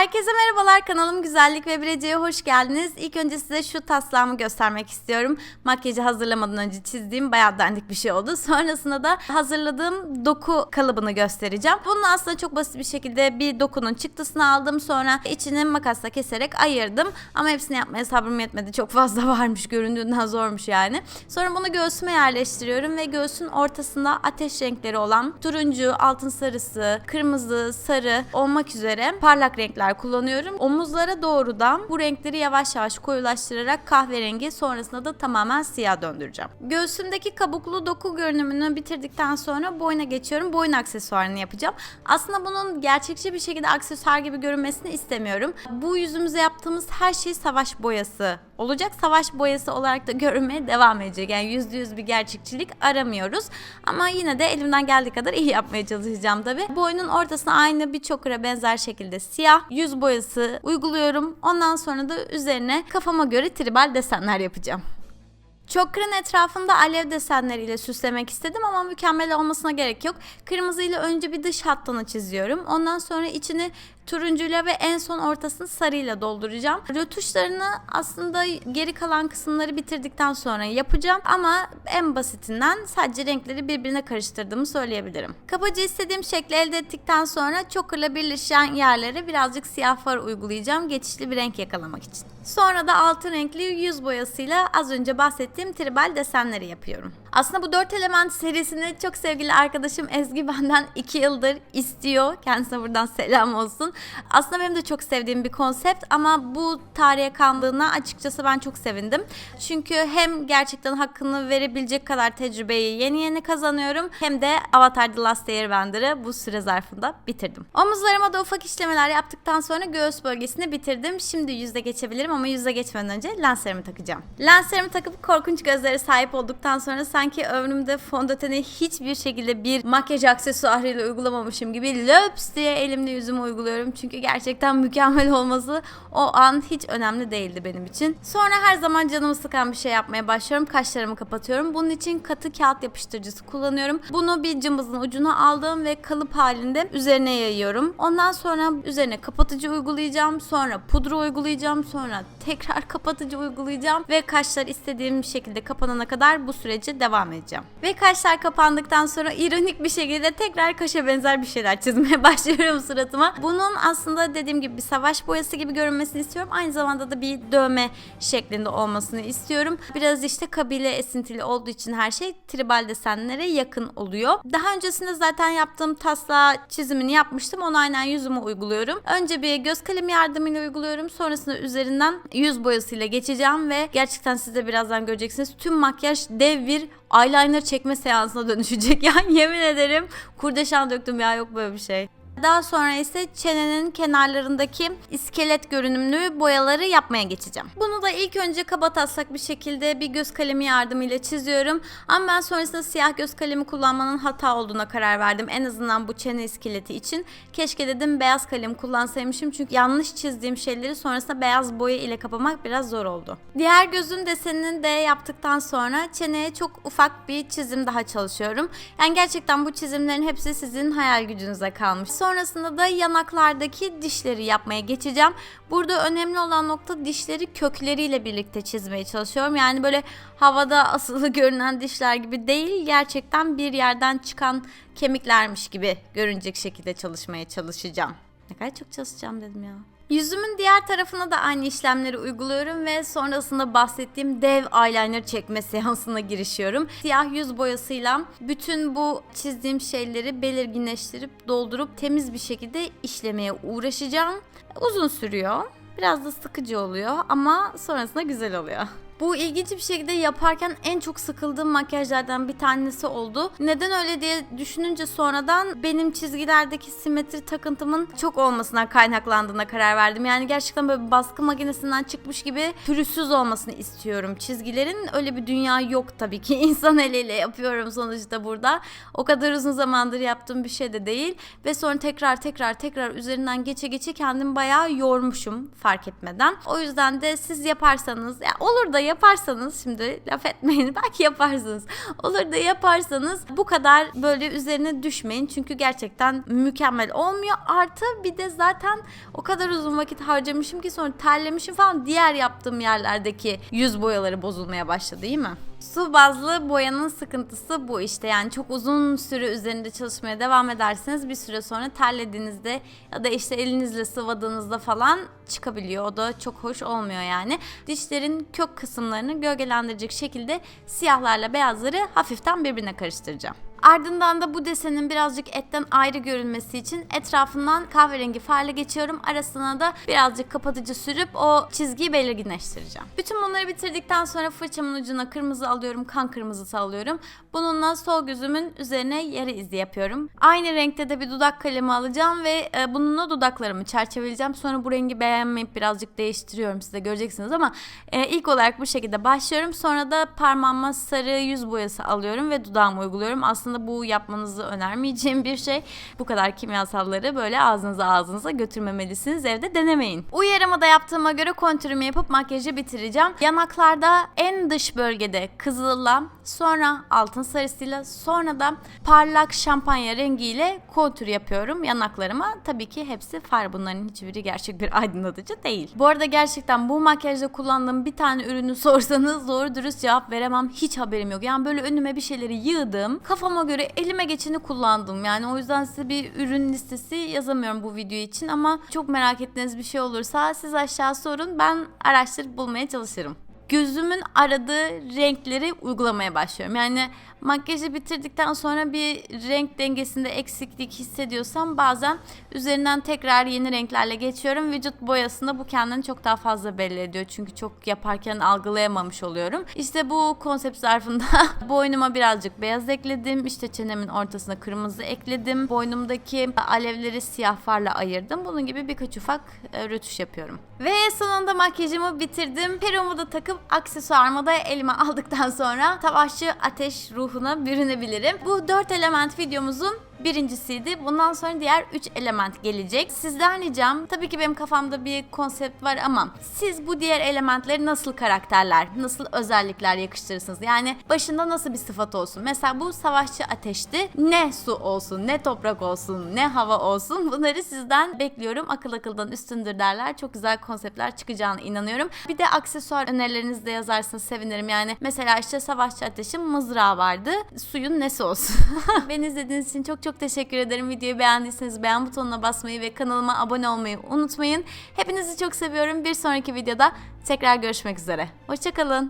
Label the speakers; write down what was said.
Speaker 1: Herkese merhabalar kanalım Güzellik ve Birece'ye hoş geldiniz. İlk önce size şu taslağımı göstermek istiyorum. Makyajı hazırlamadan önce çizdiğim bayağı dandik bir şey oldu. Sonrasında da hazırladığım doku kalıbını göstereceğim. Bunu aslında çok basit bir şekilde bir dokunun çıktısını aldım. Sonra içini makasla keserek ayırdım. Ama hepsini yapmaya sabrım yetmedi. Çok fazla varmış göründüğünden zormuş yani. Sonra bunu göğsüme yerleştiriyorum ve göğsün ortasında ateş renkleri olan turuncu, altın sarısı, kırmızı, sarı olmak üzere parlak renkler kullanıyorum. Omuzlara doğrudan bu renkleri yavaş yavaş koyulaştırarak kahverengi sonrasında da tamamen siyah döndüreceğim. Göğsümdeki kabuklu doku görünümünü bitirdikten sonra boyuna geçiyorum. Boyun aksesuarını yapacağım. Aslında bunun gerçekçi bir şekilde aksesuar gibi görünmesini istemiyorum. Bu yüzümüze yaptığımız her şey savaş boyası olacak. Savaş boyası olarak da görünmeye devam edecek. Yani yüzde yüz bir gerçekçilik aramıyoruz. Ama yine de elimden geldiği kadar iyi yapmaya çalışacağım tabi. Boynun ortasına aynı bir çokura benzer şekilde siyah yüz boyası uyguluyorum. Ondan sonra da üzerine kafama göre tribal desenler yapacağım. Çokranın etrafında alev desenleriyle süslemek istedim ama mükemmel olmasına gerek yok. Kırmızı ile önce bir dış hattını çiziyorum. Ondan sonra içini turuncuyla ve en son ortasını sarıyla dolduracağım. Rötuşlarını aslında geri kalan kısımları bitirdikten sonra yapacağım ama en basitinden sadece renkleri birbirine karıştırdığımı söyleyebilirim. Kabaca istediğim şekli elde ettikten sonra çokerla birleşen yerlere birazcık siyah far uygulayacağım geçişli bir renk yakalamak için. Sonra da altın renkli yüz boyasıyla az önce bahsettiğim tribal desenleri yapıyorum. Aslında bu dört element serisini çok sevgili arkadaşım Ezgi benden 2 yıldır istiyor. Kendisine buradan selam olsun. Aslında benim de çok sevdiğim bir konsept ama bu tarihe kaldığına açıkçası ben çok sevindim. Çünkü hem gerçekten hakkını verebilecek kadar tecrübeyi yeni yeni kazanıyorum hem de Avatar The Last Airbender'ı bu süre zarfında bitirdim. Omuzlarıma da ufak işlemeler yaptıktan sonra göğüs bölgesini bitirdim. Şimdi yüzde geçebilirim ama yüzde geçmeden önce lenslerimi takacağım. Lenslerimi takıp korkunç gözlere sahip olduktan sonra sanki ömrümde fondöteni hiçbir şekilde bir makyaj aksesuarıyla uygulamamışım gibi löps diye elimle yüzümü uyguluyorum. Çünkü gerçekten mükemmel olması o an hiç önemli değildi benim için. Sonra her zaman canımı sıkan bir şey yapmaya başlıyorum. Kaşlarımı kapatıyorum. Bunun için katı kağıt yapıştırıcısı kullanıyorum. Bunu bir cımbızın ucuna aldım ve kalıp halinde üzerine yayıyorum. Ondan sonra üzerine kapatıcı uygulayacağım. Sonra pudra uygulayacağım. Sonra tekrar kapatıcı uygulayacağım ve kaşlar istediğim şekilde kapanana kadar bu süreci devam edeceğim. Ve kaşlar kapandıktan sonra ironik bir şekilde tekrar kaşa benzer bir şeyler çizmeye başlıyorum suratıma. Bunun aslında dediğim gibi bir savaş boyası gibi görünmesini istiyorum. Aynı zamanda da bir dövme şeklinde olmasını istiyorum. Biraz işte kabile esintili olduğu için her şey tribal desenlere yakın oluyor. Daha öncesinde zaten yaptığım taslağı çizimini yapmıştım. Onu aynen yüzüme uyguluyorum. Önce bir göz kalemi yardımıyla uyguluyorum. Sonrasında üzerinden yüz boyasıyla geçeceğim ve gerçekten siz de birazdan göreceksiniz. Tüm makyaj dev bir eyeliner çekme seansına dönüşecek. Yani yemin ederim kurdeşan döktüm ya yok böyle bir şey. Daha sonra ise çenenin kenarlarındaki iskelet görünümlü boyaları yapmaya geçeceğim. Bunu da ilk önce kaba taslak bir şekilde bir göz kalemi yardımıyla çiziyorum. Ama ben sonrasında siyah göz kalemi kullanmanın hata olduğuna karar verdim. En azından bu çene iskeleti için. Keşke dedim beyaz kalem kullansaymışım çünkü yanlış çizdiğim şeyleri sonrasında beyaz boya ile kapamak biraz zor oldu. Diğer gözün desenini de yaptıktan sonra çeneye çok ufak bir çizim daha çalışıyorum. Yani gerçekten bu çizimlerin hepsi sizin hayal gücünüze kalmış. Sonrasında da yanaklardaki dişleri yapmaya geçeceğim. Burada önemli olan nokta dişleri kökleriyle birlikte çizmeye çalışıyorum. Yani böyle havada asılı görünen dişler gibi değil, gerçekten bir yerden çıkan kemiklermiş gibi görünecek şekilde çalışmaya çalışacağım. Ne kadar çok çalışacağım dedim ya. Yüzümün diğer tarafına da aynı işlemleri uyguluyorum ve sonrasında bahsettiğim dev eyeliner çekme seansına girişiyorum. Siyah yüz boyasıyla bütün bu çizdiğim şeyleri belirginleştirip doldurup temiz bir şekilde işlemeye uğraşacağım. Uzun sürüyor. Biraz da sıkıcı oluyor ama sonrasında güzel oluyor. Bu ilginç bir şekilde yaparken en çok sıkıldığım makyajlardan bir tanesi oldu. Neden öyle diye düşününce sonradan benim çizgilerdeki simetri takıntımın çok olmasından kaynaklandığına karar verdim. Yani gerçekten böyle baskı makinesinden çıkmış gibi pürüzsüz olmasını istiyorum çizgilerin. Öyle bir dünya yok tabii ki. İnsan eliyle yapıyorum sonuçta burada. O kadar uzun zamandır yaptığım bir şey de değil. Ve sonra tekrar tekrar tekrar üzerinden geçe geçe kendimi bayağı yormuşum fark etmeden. O yüzden de siz yaparsanız ya olur da yaparsanız şimdi laf etmeyin belki yaparsınız. Olur da yaparsanız bu kadar böyle üzerine düşmeyin. Çünkü gerçekten mükemmel olmuyor. Artı bir de zaten o kadar uzun vakit harcamışım ki sonra terlemişim falan diğer yaptığım yerlerdeki yüz boyaları bozulmaya başladı değil mi? Su bazlı boyanın sıkıntısı bu işte yani çok uzun süre üzerinde çalışmaya devam ederseniz bir süre sonra terlediğinizde ya da işte elinizle sıvadığınızda falan çıkabiliyor. O da çok hoş olmuyor yani. Dişlerin kök kısımlarını gölgelendirecek şekilde siyahlarla beyazları hafiften birbirine karıştıracağım. Ardından da bu desenin birazcık etten ayrı görünmesi için etrafından kahverengi farla geçiyorum. Arasına da birazcık kapatıcı sürüp o çizgiyi belirginleştireceğim. Bütün bunları bitirdikten sonra fırçamın ucuna kırmızı alıyorum, kan kırmızısı alıyorum. Bununla sol gözümün üzerine yarı izi yapıyorum. Aynı renkte de bir dudak kalemi alacağım ve e, bununla dudaklarımı çerçeveleyeceğim. Sonra bu rengi beğenmeyip birazcık değiştiriyorum size göreceksiniz ama e, ilk olarak bu şekilde başlıyorum. Sonra da parmağıma sarı yüz boyası alıyorum ve dudağıma uyguluyorum. Aslında bu yapmanızı önermeyeceğim bir şey. Bu kadar kimyasalları böyle ağzınıza ağzınıza götürmemelisiniz. Evde denemeyin. Uyarımı da yaptığıma göre kontürümü yapıp makyajı bitireceğim. Yanaklarda en dış bölgede kızılla, sonra altın sarısıyla, sonra da parlak şampanya rengiyle kontür yapıyorum yanaklarıma. Tabii ki hepsi far. Bunların hiçbiri gerçek bir aydınlatıcı değil. Bu arada gerçekten bu makyajda kullandığım bir tane ürünü sorsanız doğru dürüst cevap veremem. Hiç haberim yok. Yani böyle önüme bir şeyleri yığdım. Kafama göre elime geçeni kullandım. Yani o yüzden size bir ürün listesi yazamıyorum bu video için ama çok merak ettiğiniz bir şey olursa siz aşağı sorun. Ben araştırıp bulmaya çalışırım gözümün aradığı renkleri uygulamaya başlıyorum. Yani makyajı bitirdikten sonra bir renk dengesinde eksiklik hissediyorsam bazen üzerinden tekrar yeni renklerle geçiyorum. Vücut boyasında bu kendini çok daha fazla belli ediyor. Çünkü çok yaparken algılayamamış oluyorum. İşte bu konsept zarfında boynuma birazcık beyaz ekledim. İşte çenemin ortasına kırmızı ekledim. Boynumdaki alevleri siyah farla ayırdım. Bunun gibi birkaç ufak e, rötuş yapıyorum. Ve sonunda makyajımı bitirdim. Peruğumu da takıp aksesuarımı da elime aldıktan sonra savaşçı ateş ruhuna bürünebilirim. Bu dört element videomuzun birincisiydi. Bundan sonra diğer 3 element gelecek. Sizden ricam tabii ki benim kafamda bir konsept var ama siz bu diğer elementleri nasıl karakterler, nasıl özellikler yakıştırırsınız? Yani başında nasıl bir sıfat olsun? Mesela bu savaşçı ateşti. Ne su olsun, ne toprak olsun, ne hava olsun bunları sizden bekliyorum. Akıl akıldan üstündür derler. Çok güzel konseptler çıkacağına inanıyorum. Bir de aksesuar önerilerinizi de yazarsanız sevinirim. Yani mesela işte savaşçı ateşin mızrağı vardı. Suyun nesi olsun? Beni izlediğiniz için çok çok teşekkür ederim. Videoyu beğendiyseniz beğen butonuna basmayı ve kanalıma abone olmayı unutmayın. Hepinizi çok seviyorum. Bir sonraki videoda tekrar görüşmek üzere. Hoşçakalın.